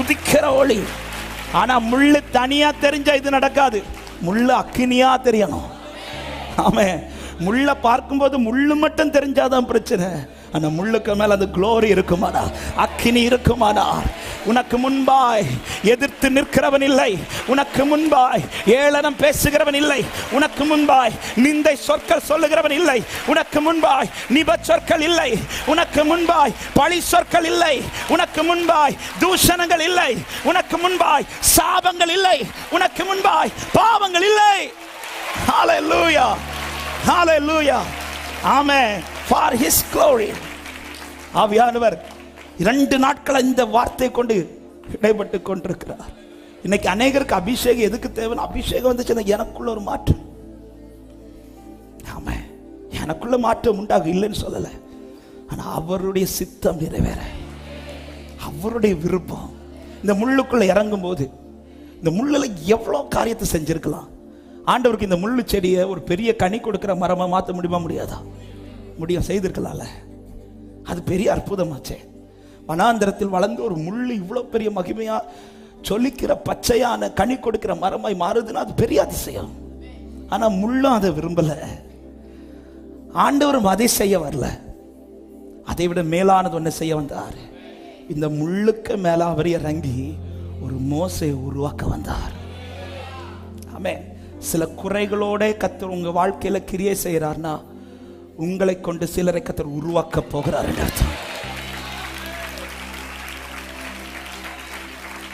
உதிக்கிற ஒளி. ஆனா முள்ளு தனியா தெரிஞ்சா இது நடக்காது. முள்ளு அக்கினியா தெரியணும். ஆமே முள்ள பார்க்கும்போது முள்ளு மட்டும் தெரிஞ்சாதான் பிரச்சனை. அந்த முள்ளுக்கு மேல அது க்ளோரி இருக்குமானா அக்கினி இருக்குமானா உனக்கு முன்பாய் எதிர்த்து நிற்கிறவன் இல்லை. உனக்கு முன்பாய் ஏளனம் பேசுகிறவன் இல்லை. உனக்கு முன்பாய் நிந்தை சொற்கள் சொல்லுகிறவன் இல்லை. உனக்கு முன்பாய் நிப சொற்கள் இல்லை. உனக்கு முன்பாய் பழி சொற்கள் இல்லை. உனக்கு முன்பாய் தூஷணங்கள் இல்லை. உனக்கு முன்பாய் சாபங்கள் இல்லை. உனக்கு முன்பாய் பாவங்கள் இல்லை. Hallelujah. லூயா ஆமே ஃபார் ஹிஸ் glory. ஆவியானவர் இரண்டு நாட்கள் இந்த வார்த்தை கொண்டு இடைப்பட்டு கொண்டிருக்கிறார். இன்னைக்கு அநேகருக்கு அபிஷேகம் எதுக்கு தேவைன்னு அபிஷேகம் வந்துச்சுன்னா எனக்குள்ள ஒரு மாற்றம். ஆமா எனக்குள்ள மாற்றம் உண்டாகும் இல்லைன்னு சொல்லலை. ஆனால் அவருடைய சித்தம் நிறைவேற. அவருடைய விருப்பம். இந்த முள்ளுக்குள்ள இறங்கும் போது இந்த முள்ளில் எவ்வளோ காரியத்தை செஞ்சிருக்கலாம்? ஆண்டவருக்கு இந்த முள்ளு செடியை ஒரு பெரிய கனி கொடுக்குற மரமாக மாற்ற முடியுமா முடியாதா? முடியும் செய்திருக்கலாம்ல. அது பெரிய அற்புதமாச்சே. வனாந்திரத்தில் வளர்ந்து ஒரு முள்ளு இவ்வளோ பெரிய மகிமையா சொல்லிக்கிற பச்சையான கனி கொடுக்கிற மரமாய் மாறுதுன்னா அது பெரிய அதிசயம். ஆனா முள்ளும் அதை விரும்பல. ஆண்டவரும் அதை செய்ய வரல. அதை விட மேலானது ஒன்று செய்ய வந்தார். இந்த முள்ளுக்கு மேல அவர் இறங்கி ஒரு மோசையை உருவாக்க வந்தார். ஆமே சில குறைகளோட கத்து உங்க வாழ்க்கையில கிரியை செய்யறாருன்னா உங்களை கொண்டு சிலரை கத்தர் உருவாக்க போகிறார் என்று அர்த்தம்.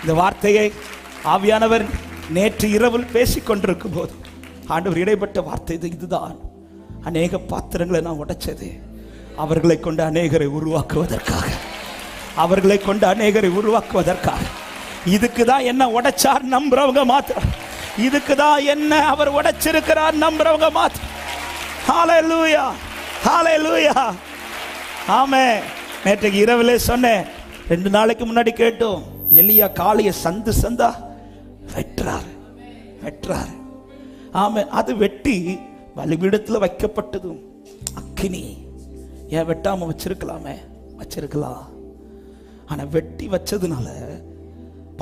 இந்த வார்த்தையை ஆவியானவர் நேற்று இரவில் பேசிக் கொண்டிருக்கும் போது ஆண்டவர் இடைப்பட்ட வார்த்தை இது இதுதான். அநேக பாத்திரங்களை நான் உடைச்சது. அவர்களை கொண்டு அநேகரை உருவாக்குவதற்காக. அவர்களை கொண்டு அநேகரை உருவாக்குவதற்காக. இதுக்கு தான் என்ன உடைச்சார் நம்புறவங்க மாத்திரம். இதுக்கு தான் என்ன அவர் உடைச்சிருக்கிறார் நம்புறவங்க மாத்திரம். ஹalleluya ஹalleluya ஆமே நேற்றைக்கு இரவிலே சொன்னேன். ரெண்டு நாளைக்கு முன்னாடி கேட்டோம். எலியா காளைய சந்து சந்தா வெற்றாரு வெட்டுறாரு. ஆமே அது வெட்டி வலிபீடத்தில் வைக்கப்பட்டதும் அக்கினி. ஏன் வெட்டாம வச்சிருக்கலாமே? வச்சிருக்கலாம். ஆனால் வெட்டி வச்சதுனால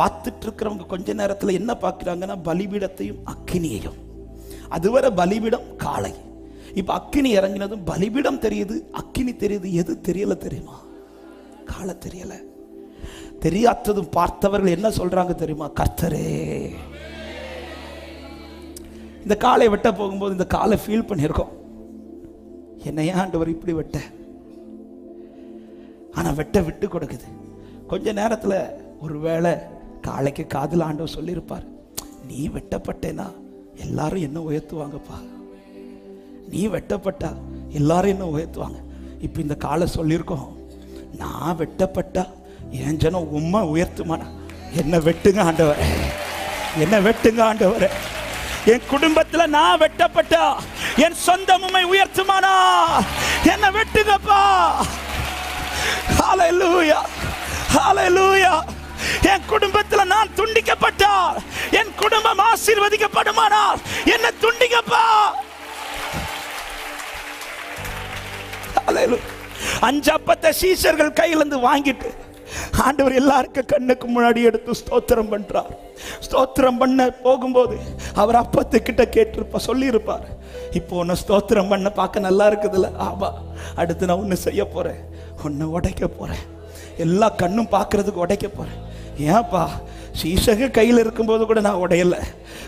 பார்த்துட்டு இருக்கிறவங்க கொஞ்ச நேரத்தில் என்ன பார்க்குறாங்கன்னா பலிபீடத்தையும் அக்கினியையும். அதுவரை பலிபீடம் காளை. இப்போ அக்கினி இறங்கினதும் பலிபீடம் தெரியுது அக்கினி தெரியுது எது தெரியல தெரியுமா? காலை தெரியல. தெரியாததும் பார்த்தவர்கள் என்ன சொல்றாங்க தெரியுமா? கர்த்தரே. இந்த காலை வெட்ட போகும்போது இந்த காலை ஃபீல் பண்ணியிருக்கோம். என்னையா ஆண்டவர் இப்படி வெட்ட? ஆனா வெட்ட விட்டு கொடுக்குது. கொஞ்ச நேரத்தில் ஒருவேளை காளைக்கு காதில் ஆண்டவர் சொல்லியிருப்பார். நீ வெட்டப்பட்டேனா? எல்லாரும் என்ன உயர்த்துவாங்கப்பா? நீ வெட்டப்பட்டா எல்லாரும் என்ன உயர்த்துவாங்க? இப்போ இந்த காலை சொல்லியிருக்கோம். நான் வெட்டப்பட்டா என் ஜனம் உம்மை உயர்த்துமானா என்ன வெட்டுங்க ஆண்டவர். என்ன வெட்டுங்க ஆண்டவர். என் குடும்பத்துல நான் வெட்டப்பட்டா என் சொந்த உண்மை உயர்த்துமானா என்னை வெட்டுங்கப்பா. ஹalleluya ஹalleluya என் குடும்பத்துல நான் துண்டிக்கப்பட்டால் என் குடும்பம் ஆசீர்வதிக்கப்படுமானால் என்ன துண்டி அஞ்சு அப்பத்தை சீஷர்கள் கையிலேருந்து வாங்கிட்டு ஆண்டவர் எல்லாருக்கும் கண்ணுக்கு முன்னாடி எடுத்து ஸ்தோத்திரம் பண்றார். ஸ்தோத்திரம் பண்ண போகும்போது அவர் அப்பத்துக்கிட்ட கேட்டிருப்பா சொல்லியிருப்பார். இப்போ உன்னை ஸ்தோத்திரம் பண்ண பார்க்க நல்லா இருக்குதுல்ல? ஆமா. அடுத்து நான் ஒன்று செய்ய போறேன். ஒன்று உடைக்க போறேன். எல்லா கண்ணும் பார்க்கறதுக்கு உடைக்க போறேன். ஏன்ப்பா சீசக கையில் இருக்கும்போது கூட நான் உடையல.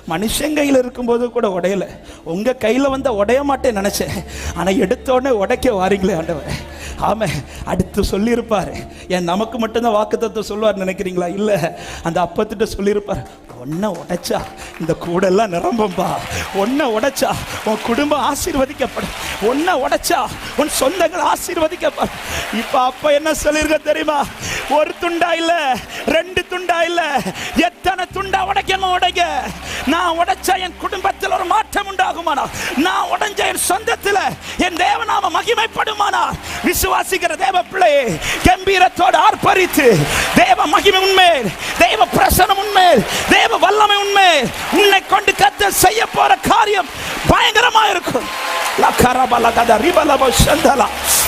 மனுஷன் கையில் இருக்கும்போது கூட உடையல. உங்கள் கையில் வந்தால் உடைய மாட்டேன் நினச்சேன். ஆனால் எடுத்தோடனே உடைக்க வாரீங்களே ஆண்டவர். ஆமே அடுத்து சொல்லியிருப்பாரு. ஏன் நமக்கு மட்டும்தான் வாக்குத்தத்தை சொல்லுவார் நினைக்கிறீங்களா? இல்லை அந்த அப்பத்திட்ட சொல்லியிருப்பார். ஒன்றை உடைச்சா இந்த கூடெல்லாம் நிரம்பும்பா. ஒன்றை உடைச்சா உன் குடும்பம் ஆசீர்வதிக்கப்படும். ஒன்றை உடைச்சா உன் சொந்தங்கள் ஆசீர்வதிக்கப்படும். இப்போ அப்போ என்ன சொல்லியிருக்க தெரியுமா? ஒரு துண்டா இல்ல ரெண்டு துண்டா இல்ல எத்தனை துண்டா உடைக்கணும் உடைக்க? நான் உடைச்ச என் குடும்பத்தில் ஒரு மாற்றம் உண்டாகுமானா? நான் உடைஞ்ச என் சொந்தத்தில் என் தேவநாம மகிமைப்படுமானா? விசுவாசிக்கிற தேவ பிள்ளையே கம்பீரத்தோடு ஆர்ப்பரித்து தேவ மகிமை உண்மை தேவ பிரசனம் உண்மை தேவ வல்லமை உண்மை உன்னை கொண்டு கத்த செய்ய போற காரியம் பயங்கரமா இருக்கும் Lakarabalaga ribalaba shandala.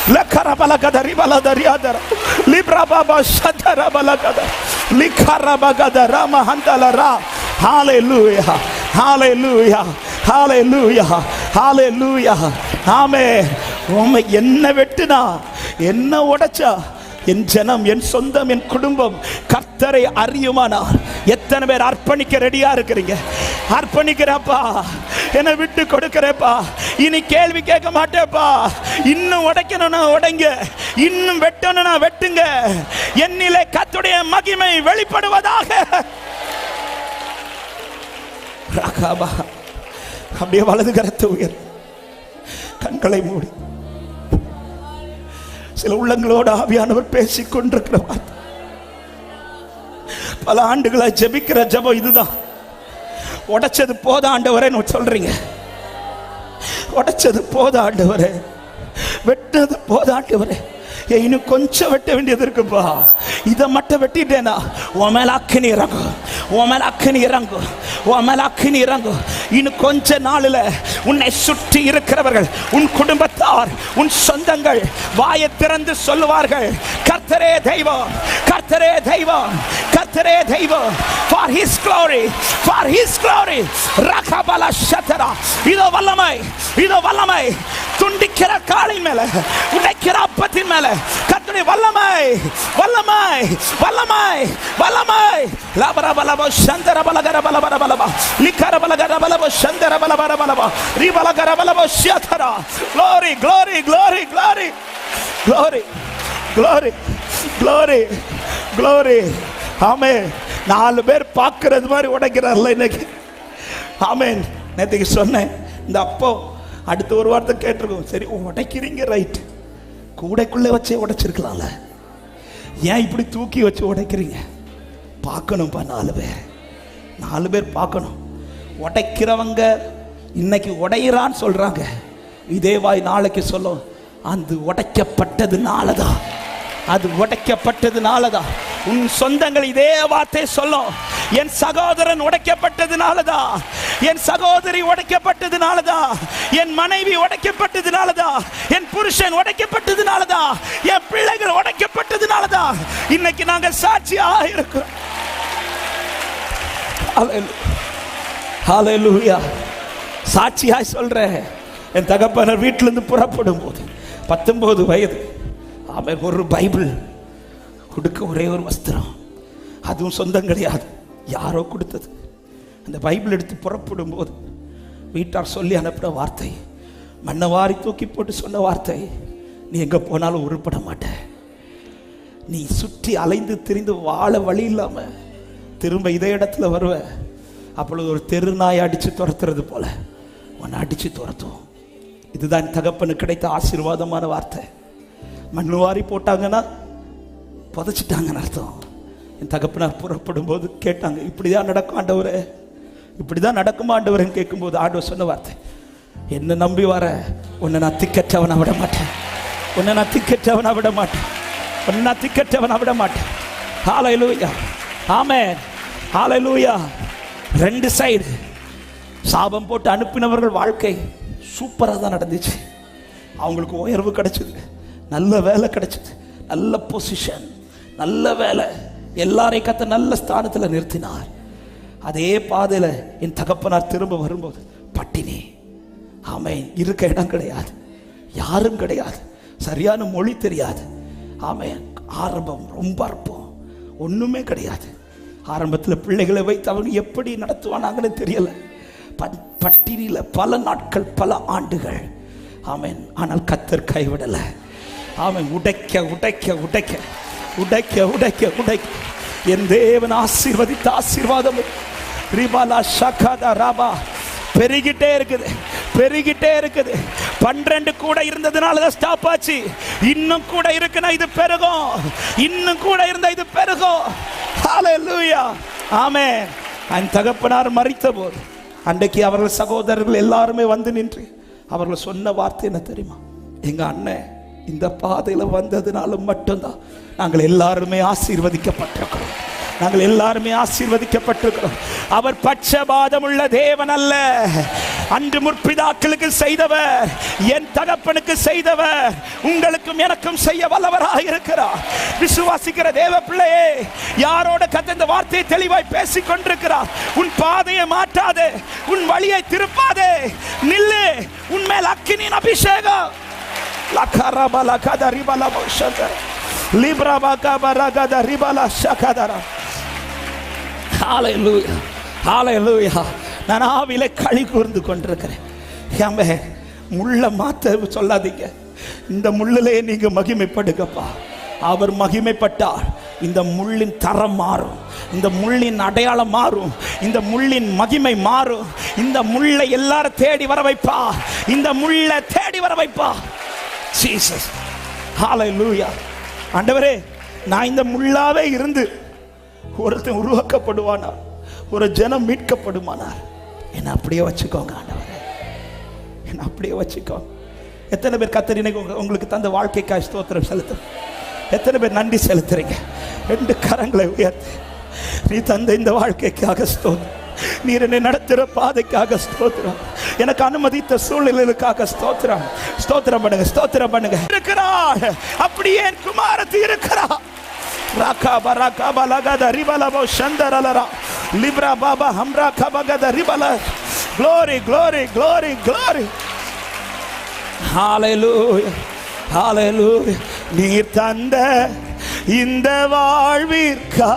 Lakarabalaga ribalada riadara. Librababa shandara balagada. Likarabagada rama handala ra. Hallelujah. Hallelujah. Hallelujah. Hallelujah. ஆமே உமை என்ன வெட்டுனா என்ன உடைச்சா என் ஜனம் என் சொந்தம் என் குடும்பம் கர்த்தரை அறியுமானால் எத்தனை பேர் அர்ப்பணிக்க ரெடியா இருக்கிறீங்க அர்ப்பணிக்கிறப்பா என்னை விட்டு கொடுக்கிறேப்பா இனி கேள்வி கேட்க மாட்டேப்பா. இன்னும் உடைக்கணும்னா உடைங்க. இன்னும் வெட்டணும்னா வெட்டுங்க. என்னிலே கத்துடைய மகிமை வெளிப்படுவதாக. அப்படியே வலது கரத்து உயர். கண்களை மூடி. சில உள்ளங்களோடு ஆவியானவர் பேசிக் கொண்டிருக்கிற வார்த்தை. பல ஆண்டுகளை ஜெபிக்கிற ஜெபம் இதுதான். உடைச்சது போதாண்டவரை சொல்றீங்க. உடைச்சது போதாண்டவரே வெட்டினது போதாண்டவரே இன்னும் கொஞ்சம் வெட்ட வேண்டியது இருக்குப்பா இதை மட்டும் வெட்டிட்டேனா? உன் மேல அக்கினி இறங்கும். உன் மேல அக்கினி இறங்கும். உன் மேல அக்கினி இறங்கும். இன்னும் கொஞ்ச நாளில் உன்னை சுற்றி இருக்கிறவர்கள் உன் குடும்பத்தார் உன் சொந்தங்கள் வாயை திறந்து சொல்லுவார்கள் கர்த்தரே தெய்வம் கர்த்தரே தெய்வம் கர்த்தரே தெய்வம் for his glory for his glory ரகபல சதரா இதோ வல்லமை இதோ வல்லமை. துண்டிக்கிற காலின் மேல உடைக்கிற அப்பத்தின் மேல. கத்துடைய வல்லமை வல்லமை வல்லமை வல்லமை. லபர பலப சந்தர பலகர பலபர பலப நிக்கர பலகர பலப சந்தர பலபர பலப ரிபலகர பலப சதரா glory glory glory glory. Glory glory glory glory. ஆமே நாலு பேர் பார்க்கறது மாதிரி உடைக்கிறார்ல இன்னைக்கு. ஆமேன் நேற்றுக்கு சொன்னேன் இந்த அப்போ அடுத்த ஒரு வார்த்தை கேட்டிருக்கோம். சரி உடைக்கிறீங்க ரைட் கூடைக்குள்ளே வச்சே உடைச்சிருக்கலாம்ல. ஏன் இப்படி தூக்கி வச்சு உடைக்கிறீங்க? பார்க்கணும்ப்பா நாலு பேர். நாலு பேர் பார்க்கணும். உடைக்கிறவங்க இன்னைக்கு உடையிறான்னு சொல்கிறாங்க இதே வாய் நாளைக்கு சொல்லும். அது உடைக்கப்பட்டதுனால தான் அது உடைக்கப்பட்டதுனால தான் உன் சொந்தங்கள் இதே வார்த்தை சொல்லும். என் சகோதரன் உடைக்கப்பட்டதுனால தான் என் சகோதரி உடைக்கப்பட்டதுனாலதா என் மனைவி உடைக்கப்பட்டதுனாலதான் என் புருஷன் உடைக்கப்பட்டதுனாலதா என் பிள்ளைகள் உடைக்கப்பட்டதுனால இன்னைக்கு நாங்க சாட்சியா இருக்கிறோம். சாட்சியாய் சொல்றேன். என் தகப்பனர் வீட்டிலிருந்து புறப்படும் போது பத்தொன்பது வயது. அவன் ஒரு பைபிள் கொடுக்க ஒரே ஒரு வஸ்திரம். அதுவும் சொந்தம் கிடையாது யாரோ கொடுத்தது. அந்த பைபிள் எடுத்து புறப்படும் போது வீட்டார் சொல்லி அனுப்பின வார்த்தை மண்ணை வாரி தூக்கி போட்டு சொன்ன வார்த்தை நீ எங்கே போனாலும் உருப்பட மாட்ட. நீ சுற்றி அலைந்து திரிந்து வாழ வழி இல்லாமல் திரும்ப இதே இடத்துல வருவ. அப்பொழுது ஒரு தெரு நாய் அடித்து துரத்துறது போல உன்னை அடித்து துரத்தும். இதுதான் என் கிடைத்த ஆசீர்வாதமான வார்த்தை. மண் வாரி போட்டாங்கன்னா புதைச்சிட்டாங்கன்னு அர்த்தம். என் தகப்பனார் புறப்படும் போது கேட்டாங்க இப்படிதான் நடக்கும் ஆண்டவரே. இப்படிதான் நடக்குமா? ஆண்டவரேன்னு கேட்கும்போது ஆண்டவர் சொன்ன வார்த்தை. என்ன நம்பி வர உன்னை நான் திக்கற்றவனை விட மாட்டேன். உன்னை நான் திக்கற்றவனை விட மாட்டேன். உன்னை நான் திக்கற்றவனை விட மாட்டேன். ஆமை ஹாலை லூயா ரெண்டு சைடு சாபம் போட்டு அனுப்பினவர்கள் வாழ்க்கை சூப்பராக தான் நடந்துச்சு. அவங்களுக்கு உயர்வு கிடைச்சது. நல்ல வேலை கிடைச்சது. நல்ல பொசிஷன் நல்ல வேலை. எல்லாரையும் கத்த நல்ல ஸ்தானத்தில் நிறுத்தினார். அதே பாதையில் என் தகப்பனார் திரும்ப வரும்போது பட்டினி ஆமை இருக்க இடம் கிடையாது. யாரும் கிடையாது. சரியான மொழி தெரியாது. ஆமை ஆரம்பம் ரொம்ப அற்பம். ஒன்றுமே கிடையாது. ஆரம்பத்தில் பிள்ளைகளை வைத்து அவங்க எப்படி நடத்துவானாங்கன்னு தெரியல. ப- பட்டினியில் பல நாட்கள் பல ஆண்டுகள். ஆமேன் ஆனால் கத்தர் கைவிடலை. ஆமேன் உடைக்க உடைக்க உடைக்க. உடைக்க உடைக்க உடைக்க. என் தேவன் ஆசீர்வதித்த ஆசீர்வாதமும் ரிபாலா ஷகாதா ராபா. பெருகிட்டே இருக்குது. பெருகிட்டே இருக்குது. பன்னிரண்டு கூட இருந்ததுனால தான் ஸ்டாப் ஆச்சு. இன்னும் கூட இருக்குன்னா இது பெருகும். இன்னும் கூட இருந்தா இது பெருகும். லூயா ஆமே அந்த தகப்பனார் மறித்த போது அன்றைக்கு அவர்கள் சகோதரர்கள் எல்லாருமே வந்து நின்று அவர்கள் சொன்ன வார்த்தை என்ன தெரியுமா? எங்க அண்ணன் இந்த பாதையில் வந்ததுனால மட்டும்தான் நாங்கள் எல்லாருமே ஆசீர்வதிக்கப்பட்டிருக்கிறோம். நாங்கள் எல்லாருமே ஆசீர்வதிக்கப்பட்டிருக்கிறோம். அவர் பட்சபாதம் உள்ள தேவன் அல்ல அன்று முற்பிதாக்களுக்கு செய்தவர் என் தகப்பனுக்கு செய்தவர் உங்களுக்கும் எனக்கும் செய்ய வல்லவராக இருக்கிறார். விசுவாசிக்கிற தேவ பிள்ளையே யாரோட கத்த இந்த வார்த்தையை தெளிவாய் பேசிக் கொண்டிருக்கிறார்? உன் பாதையை மாற்றாதே உன் வழியை திருப்பாதே நில்லு உன் மேல் அக்கினின் அபிஷேகம். லக்கரபல கதரிபல போஷத லிப்ரப சகதரா ஹாலை லூயா ஹalleluya லூயா நான் ஆவில களி கூர்ந்து கொண்டிருக்கிறேன். ஏமே முள்ள மாத்த சொல்லாதீங்க. இந்த முள்ளிலே நீங்க மகிமைப்படுங்கப்பா. அவர் மகிமைப்பட்டார். இந்த முள்ளின் தரம் மாறும். இந்த முள்ளின் அடையாளம் மாறும். இந்த முள்ளின் மகிமை மாறும். இந்த முள்ளை எல்லாரும் தேடி வர வைப்பா. இந்த முள்ளை தேடி வர வைப்பா. ஜீசஸ் லூயா ஆண்டவரே நான் இந்த முள்ளாவே இருந்து ஒருத்தன் உருவாக்கப்படுவானா? ஒரு ஜனம் மீட்கப்படுமானார் என்னை அப்படியே வச்சுக்கோங்க ஆண்டவரே. என்னை அப்படியே வச்சுக்கோ. எத்தனை பேர் கத்தர் இன்னைக்கு உங்க- உங்களுக்கு தந்த வாழ்க்கைக்காய் ஸ்தோத்திரம் செலுத்தும். எத்தனை பேர் நன்றி செலுத்துறீங்க? ரெண்டு கரங்களை உயர்த்தி. நீ தந்த இந்த வாழ்க்கைக்காக ஸ்தோத்திரம். நீர் என்னை நடத்துகிற பாதைக்காக ஸ்தோத்திரம். எனக்கு அனுமதித்த சூழ்நிலைகளுக்காக ஸ்தோத்திரம். ஸ்தோத்திரம் பண்ணுங்க ஸ்தோத்திரம் பண்ணுங்க. இருக்கிறாள் அப்படியே குமாரத்து இருக்கிறாள் ராகா ரிபலபோ சந்தரலரா லிப்ரா பாபா ஹம்ரா கபகத ரிபல glory glory glory glory. ஹalleluya ஹalleluya நீர் தந்த இந்த வாழ்விற்கா?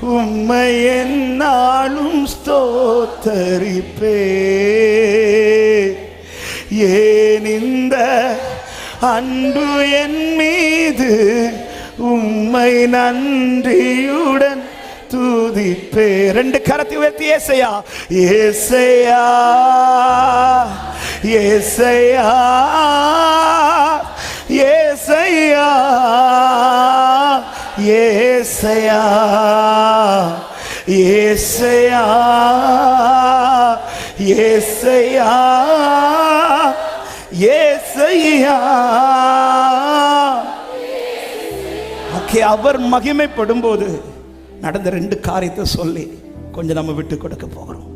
உம்மை என்னாலும் ஸ்தோத்தரிப்பே. ஏன் இந்த அன்பு என் மீது உம்மை நன்றியுடன் துதிப்பே ரெண்டு கரத்தை உயர்த்தி ஏசையா ஏசையா. ஏசையா. ஏசையா. ஏசையா. ஏசையா. ஏசையா. அவர் மகிமைப்படும் போது நடந்த ரெண்டு காரியத்தை சொல்லி கொஞ்சம் நம்ம விட்டு கொடுக்க போகிறோம்.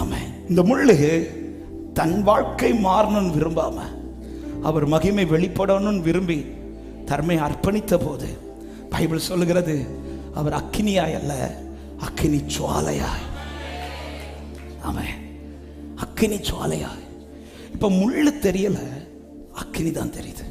ஆமாம் இந்த முள்ளு தன் வாழ்க்கை மாறணும்னு விரும்பாம அவர் மகிமை வெளிப்படணும்னு விரும்பி தர்மை அர்ப்பணித்த போது பைபிள் சொல்லுகிறது அவர் அக்கினியாய் அல்ல அக்கினி சுவாலையாய் ஆமாம் அக்கினி சுவாலையாய் இப்ப முள்ளு தெரியல அக்கினி தான் தெரியுது.